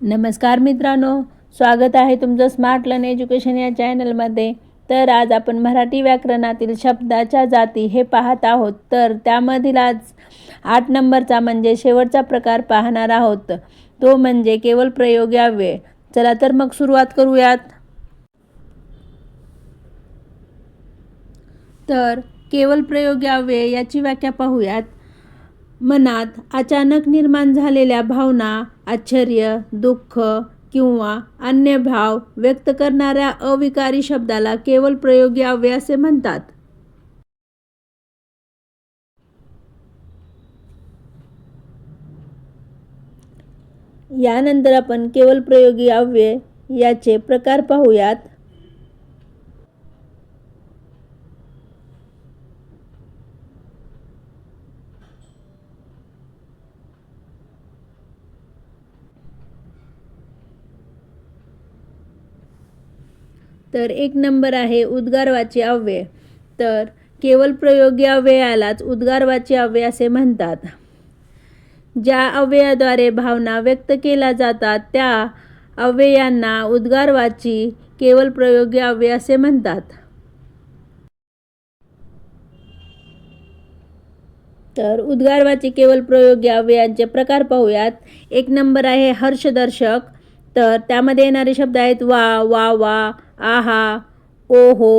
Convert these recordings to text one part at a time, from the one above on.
नमस्कार मित्रांनो स्वागत आहे तुमचं स्मार्ट लर्न एज्युकेशन या चॅनलमध्ये तर आज आपण मराठी व्याकरणातील शब्दाच्या जाती हे पाहत आहोत. तर त्यामधील आज आठ नंबरचा म्हणजे शेवटचा प्रकार पाहणार आहोत. तो म्हणजे केवळ प्रयोग यावे. चला तर मग सुरुवात करूयात. तर केवळ प्रयोग यावे याची व्याख्या पाहूयात. मनात अचानक निर्माण झालेल्या भावना आश्चर्य दुःख किंवा अन्य भाव व्यक्त करणाऱ्या अविकारी शब्दाला केवळ प्रयोगी अव्यय असे म्हणतात. यानंतर आपण केवळ प्रयोगी अव्यय याचे प्रकार पाहूयात. तर एक नंबर आहे उद्गारवाची अव्यय. तर केवळ प्रयोगी अव्ययालाच उद्गारवाची अव्यय असे म्हणतात. ज्या अव्ययाद्वारे भावना व्यक्त केल्या जातात त्या अव्ययांना उद्गारवाची केवळ प्रयोगी अव्यय असे म्हणतात. तर उद्गारवाची केवळ प्रयोगी अव्ययांचे प्रकार पाहूयात. एक नंबर आहे हर्षदर्शक. तर त्यामध्ये येणारे शब्द आहेत वा वा वा आहा ओहो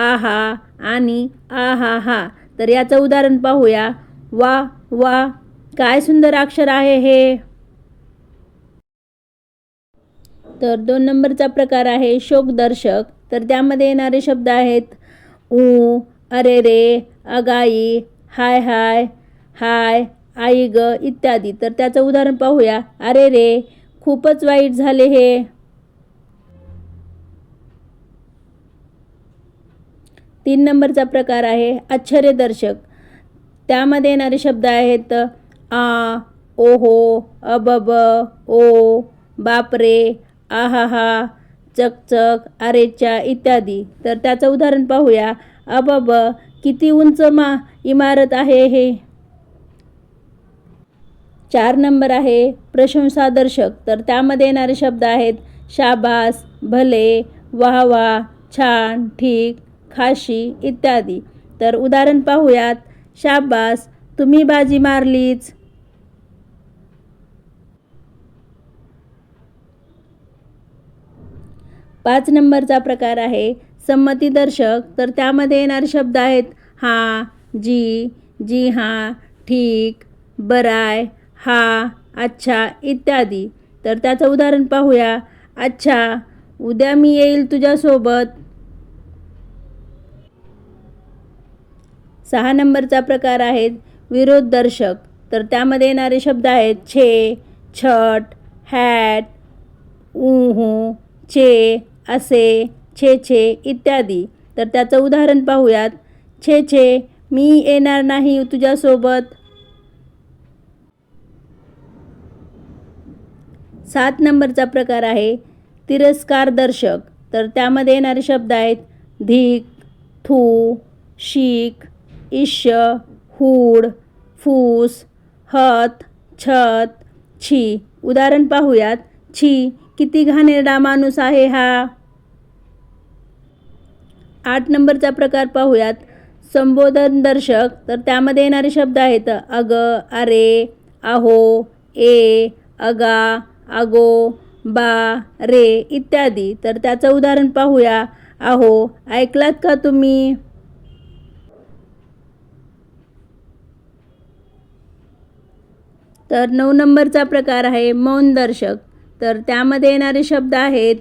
आहा आणि आहा हा तर याचं उदाहरण पाहूया. वा वा काय सुंदर अक्षर आहे हे? तर दोन नंबरचा प्रकार आहे शोकदर्शक. तर त्यामध्ये येणारे शब्द आहेत ऊ अरे रे अगाई हाय हाय हाय आई ग इत्यादी. तर त्याचं उदाहरण पाहूया. अरे रे खूपच वाईट झाले हे. तीन नंबरचा प्रकार आहे आश्चर्यदर्शक. त्यामध्ये येणारे शब्द आहेत आ ओहो अबब ओ बापरे आहाहा चकचक अरेच्या इत्यादी. तर त्याचं उदाहरण पाहूया. अबब किती उंच मा इमारत आहे हे? चार नंबर आहे. प्रशंसादर्शक. तर त्यामध्ये येणारे शब्द आहेत शाबास भले वाह वाह छान ठीक खाशी इत्यादी. तर उदाहरण पाहूयात. शाबास तुम्ही बाजी मारलीच. पाच नंबरचा प्रकार आहे. संमतीदर्शक. तर त्यामध्ये येणारे शब्द आहेत हा जी जी हां ठीक बराय हा अच्छा इत्यादी. तर त्याचं उदाहरण पाहूया. अच्छा उद्या मी येईल तुझ्यासोबत. सहा नंबरचा प्रकार आहेत विरोधदर्शक. तर त्यामध्ये येणारे शब्द आहेत छे छट हॅट उहू छे असे छे छे इत्यादी. तर त्याचं उदाहरण पाहूयात. छे छे मी येणार नाही तुझ्यासोबत. सात नंबरचा प्रकार आहे. तिरस्कार दर्शक. तर त्यामध्ये येणारे शब्द आहेत. धिक थू शीख इश हूड फूस हत छत छी. उदाहरण पाहूयात. छी किती घाणेरडा माणूस आहे हा? आठ नंबरचा प्रकार पाहूयात. संबोधन दर्शक. तर त्यामध्ये येणारे शब्द आहेत. अग अरे आहो ए अगा अगो बा रे इत्यादी. तर त्याचं उदाहरण पाहूया. आहो ऐकलात का तुम्ही? तर नऊ नंबरचा प्रकार आहे मौन दर्शक तर त्यामध्ये येणारे शब्द आहेत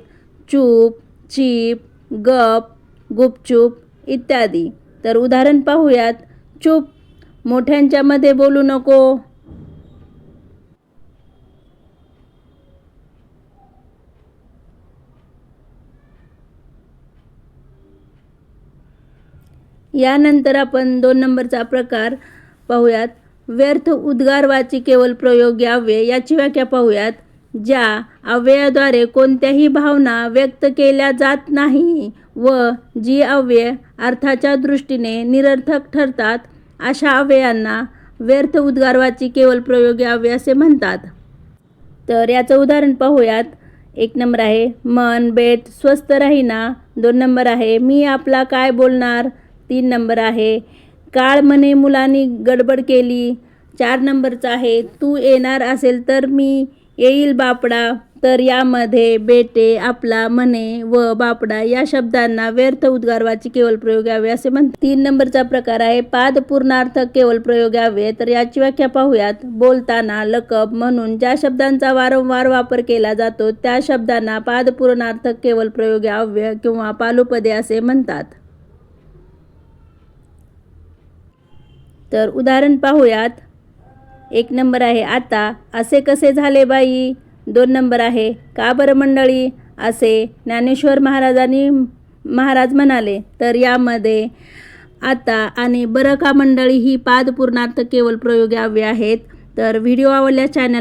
चूप चीप गप गुपचूप इत्यादी. तर उदाहरण पाहूयात. चूप मोठ्यांच्यामध्ये बोलू नको. यानंतर आपण दोन नंबरचा प्रकार पाहूयात. व्यर्थ उद्गारवाची केवळ प्रयोग अव्यय याची व्याख्या पाहूयात ज्या अव्ययाद्वारे कोणत्याही भावना व्यक्त केल्या जात नाही व जी अव्यय अर्थाच्या दृष्टीने निरर्थक ठरतात अशा अव्ययांना व्यर्थ उद्गारवाची केवळ प्रयोगी अव्यय असे म्हणतात. तर याचं उदाहरण पाहूयात. एक नंबर आहे मन बेट स्वस्त राहीना. दोन नंबर आहे मी आपला काय बोलणार? तीन नंबर आहे. काळ म्हणे मुलांनी गडबड केली. चार नंबरचा आहे. तू येणार असेल तर मी येईल बापडा. तर यामध्ये बेटे आपला म्हणे व बापडा या शब्दांना व्यर्थ उद्गारवाची केवळ प्रयोग यावे असे म्हणतात. तीन नंबरचा प्रकार आहे. पाद पूर्णार्थ केवळ प्रयोग यावे. तर याची व्याख्या पाहूयात. बोलताना लकब म्हणून ज्या शब्दांचा वारंवार वापर केला जातो त्या शब्दांना पाद पूर्णार्थ केवळ प्रयोग याव्य किंवा पालुपदे असे म्हणतात. तर उदाहरण पाहूयात. एक नंबर आहे आता असे कसे झाले बाई? दोन नंबर आहे का बरं मंडळी? असे ज्ञानेश्वर महाराजांनी महाराज म्हणाले तर यामध्ये आता आणि बरं का मंडळी ही पादपूर्णार्थ केवळ प्रयोग यावे आहेत. तर व्हिडिओ आवडल्या चॅनल